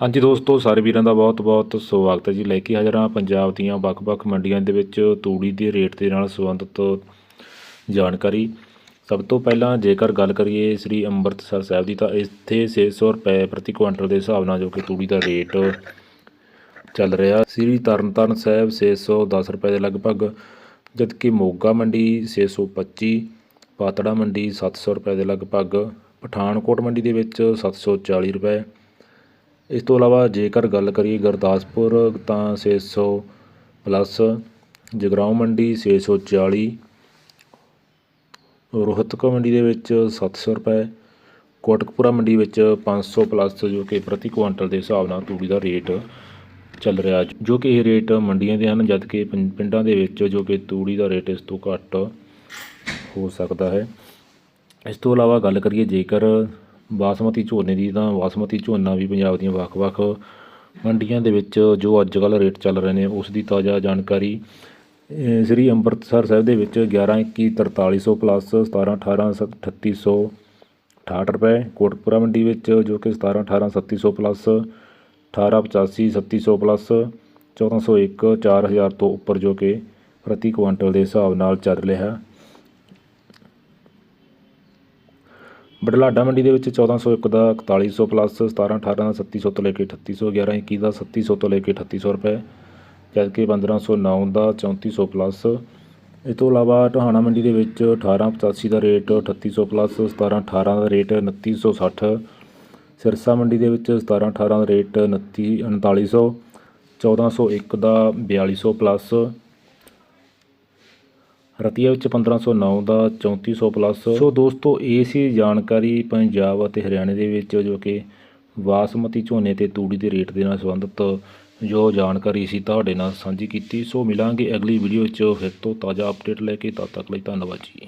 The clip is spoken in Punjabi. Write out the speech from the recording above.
ਹਾਂਜੀ ਦੋਸਤੋ, ਸਾਰੇ ਵੀਰਾਂ ਦਾ ਬਹੁਤ-ਬਹੁਤ ਸਵਾਗਤ ਹੈ ਜੀ। ਲੈ ਕੇ ਹਾਜ਼ਰ ਹਾਂ ਪੰਜਾਬ ਦੀਆਂ ਵੱਖ-ਵੱਖ ਮੰਡੀਆਂ ਦੇ ਵਿੱਚ ਤੂੜੀ ਦੇ ਰੇਟ ਦੇ ਨਾਲ ਸੰਬੰਧਿਤ ਜਾਣਕਾਰੀ। ਸਭ ਤੋਂ ਪਹਿਲਾਂ ਜੇਕਰ ਗੱਲ ਕਰੀਏ ਸ੍ਰੀ ਅੰਮ੍ਰਿਤਸਰ ਸਾਹਿਬ ਦੀ, ਤਾਂ ਇੱਥੇ 600 ਰੁਪਏ ਪ੍ਰਤੀ ਕੁਇੰਟਲ ਦੇ ਹਿਸਾਬ ਨਾਲ ਜੋ ਕਿ ਤੂੜੀ ਦਾ ਰੇਟ ਚੱਲ ਰਿਹਾ। ਸ੍ਰੀ ਤਰਨਤਾਰਨ ਸਾਹਿਬ 610 ਰੁਪਏ ਦੇ ਲਗਭਗ, ਜਦਕਿ ਮੋਗਾ ਮੰਡੀ 625 ਪਾਤੜਾ ਮੰਡੀ 700 ਰੁਪਏ ਦੇ ਲਗਭਗ, ਪਠਾਨਕੋਟ ਮੰਡੀ ਦੇ ਵਿੱਚ 740 ਰੁਪਏ ਇਸ ਤੋਂ ਇਲਾਵਾ ਜੇਕਰ ਗੱਲ ਕਰੀਏ ਗੁਰਦਾਸਪੁਰ, ਤਾਂ ਛੇ ਸੌ ਪਲੱਸ, ਜਗਰਾਉਂ ਮੰਡੀ 640 ਰੋਹਤਕ ਮੰਡੀ ਦੇ ਵਿੱਚ 700 ਰੁਪਏ, ਕੋਟਕਪੁਰਾ ਮੰਡੀ ਵਿੱਚ 500 ਪਲੱਸ, ਜੋ ਕਿ ਪ੍ਰਤੀ ਕੁਇੰਟਲ ਦੇ ਹਿਸਾਬ ਨਾਲ ਤੂੜੀ ਦਾ ਰੇਟ ਚੱਲ ਰਿਹਾ ਜੋ ਕਿ ਇਹ ਰੇਟ ਮੰਡੀਆਂ ਦੇ ਹਨ, ਜਦ ਕਿ ਪਿੰ- ਪਿੰਡਾਂ ਦੇ ਵਿੱਚ ਜੋ ਕਿ ਤੂੜੀ ਦਾ ਰੇਟ ਇਸ ਤੋਂ ਘੱਟ ਹੋ ਸਕਦਾ ਹੈ। ਇਸ ਤੋਂ ਇਲਾਵਾ ਗੱਲ ਕਰੀਏ ਜੇਕਰ ਬਾਸਮਤੀ ਝੋਨੇ ਦੀ ਤਾਂ ਬਾਸਮਤੀ ਝੋਨਾ ਵੀ ਪੰਜਾਬ ਦੀਆਂ ਵੱਖ-ਵੱਖ ਮੰਡੀਆਂ ਦੇ ਵਿੱਚ ਜੋ ਅੱਜ ਕੱਲ੍ਹ ਰੇਟ ਚੱਲ ਰਹੇ ਨੇ, ਉਸ ਦੀ ਤਾਜ਼ਾ ਜਾਣਕਾਰੀ ਸ੍ਰੀ ਅੰਮ੍ਰਿਤਸਰ ਸਾਹਿਬ ਦੇ ਵਿੱਚ 11 21 4300 ਪਲੱਸ 17 18 3800 68 ਰੁਪਏ ਕੋਟਪੁਰਾ ਮੰਡੀ ਵਿੱਚ ਜੋ ਕਿ 17 18 3700 ਪਲੱਸ 18 85 3700 ਪਲੱਸ 1401 4000 ਤੋਂ ਉੱਪਰ ਜੋ ਕਿ ਪ੍ਰਤੀ ਕੁਇੰਟਲ ਦੇ ਹਿਸਾਬ ਨਾਲ ਚੱਲ ਰਿਹਾ। ਬਡਲਾਡਾ ਮੰਡੀ ਦੇ ਵਿੱਚ 1401 ਦਾ 4100 ਪਲੱਸ 17 18 ਦਾ 3700 ਤੋਂ ਲੈ ਕੇ 3800 11 21 ਦਾ 3700 ਤੋਂ ਲੈ ਕੇ 3800 ਰੁਪਏ, ਜਦਕਿ 1509 ਦਾ 3400 ਪਲੱਸ। ਇਸ ਤੋਂ ਇਲਾਵਾ ਟਹਾਣਾ ਮੰਡੀ ਦੇ ਵਿੱਚ 1885 ਦਾ ਰੇਟ 3800 ਪਲੱਸ 17 18 ਦਾ ਰੇਟ 2960 ਸਿਰਸਾ ਮੰਡੀ ਦੇ ਵਿੱਚ 17 18 ਦਾ ਰੇਟ 29 3900 1401 ਦਾ 4200 ਪਲੱਸ। ਰਤੀਆ ਵਿੱਚ 1509 ਦਾ 3400 ਪਲੱਸ। ਸੋ ਦੋਸਤੋ, ਇਹ ਸੀ ਜਾਣਕਾਰੀ ਪੰਜਾਬ ਅਤੇ ਹਰਿਆਣੇ ਦੇ ਵਿੱਚ, ਜੋ ਕਿ ਬਾਸਮਤੀ ਝੋਨੇ ਤੇ ਤੂੜੀ ਦੇ ਰੇਟ ਦੇ ਨਾਲ ਸੰਬੰਧਿਤ ਜੋ ਜਾਣਕਾਰੀ ਸੀ ਤੁਹਾਡੇ ਨਾਲ ਸਾਂਝੀ ਕੀਤੀ। ਸੋ ਮਿਲਾਂਗੇ ਅਗਲੀ ਵੀਡੀਓ 'ਚ। ਫਿਰ ਤੋਂ ਤਾਜ਼ਾ ਅਪਡੇਟ ਲੈ ਕੇ, ਤਦ ਤੱਕ ਲਈ ਧੰਨਵਾਦ ਜੀ।